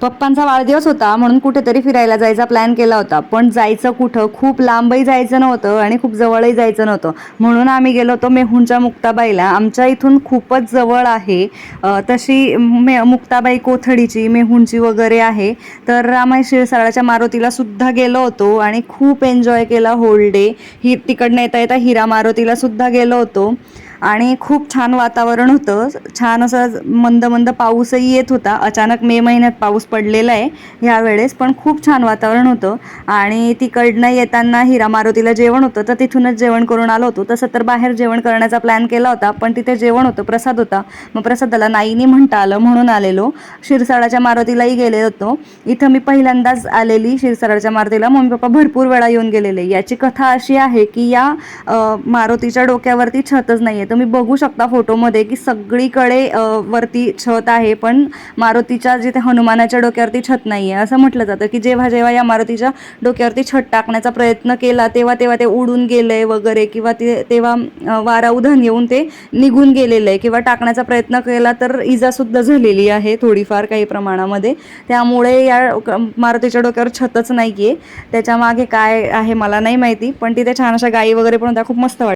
पप्पांचा वाढदिवस होता म्हणून कुठेतरी फिरायला जायचा प्लॅन केला होता. पण जायचं कुठं खूप लांबही जायचं नव्हतं आणि खूप जवळही जायचं नव्हतं. म्हणून आम्ही गेलो होतो मेहुणच्या मुक्ताबाईला. आमच्या इथून खूपच जवळ आहे. तशी मे मुक्ताबाई कोथडीची मेहुणची वगैरे आहे. तर आम्ही शिरसाळाच्या मारुतीला सुद्धा गेलो होतो आणि खूप एन्जॉय केला होल डे ही तिकडनं येता येता हिरा मारुतीला सुद्धा गेलो होतो. आणि खूप छान वातावरण होतं. छान असं मंद मंद पाऊसही येत होता. अचानक मे महिन्यात पाऊस पडलेला आहे ह्यावेळेस पण खूप छान वातावरण होतं. आणि तिकडनं येताना हिरा मारुतीला जेवण होतं तर तिथूनच जेवण करून आलो होतो. तसं तर बाहेर जेवण करण्याचा प्लॅन केला होता पण तिथे जेवण होतं प्रसाद होता. मग प्रसादाला नाईनी म्हणता आलं म्हणून आलेलो. शिरसाळाच्या मारुतीलाही गेले होतो. इथं मी पहिल्यांदाच आलेली शिरसाळाच्या मारुतीला. मम्मी पप्पा भरपूर वेळा येऊन गेलेले. याची कथा अशी आहे की या मारुतीच्या डोक्यावरती छतच नाही तुम्ही बघू शकता फोटोमध्ये की सगळीकडे वरती छत आहे पण मारुतीच्या जिथे हनुमानाच्या डोक्यावरती छत नाही आहे असं म्हटलं जातं की जेव्हा जेव्हा या मारुतीच्या डोक्यावरती छत टाकण्याचा प्रयत्न केला तेव्हा तेव्हा ते उडून गेलंय वगैरे किंवा ते तेव्हा वारा उधन येऊन ते निघून गेलेलं आहे किंवा टाकण्याचा प्रयत्न केला तर इजासुद्धा झालेली आहे थोडीफार काही प्रमाणामध्ये. त्यामुळे या मारुतीच्या डोक्यावर छतच नाही आहे त्याच्यामागे काय आहे मला नाही माहिती पण तिथे छान अशा गायी वगैरे पण होत्या खूप मस्त वाटतं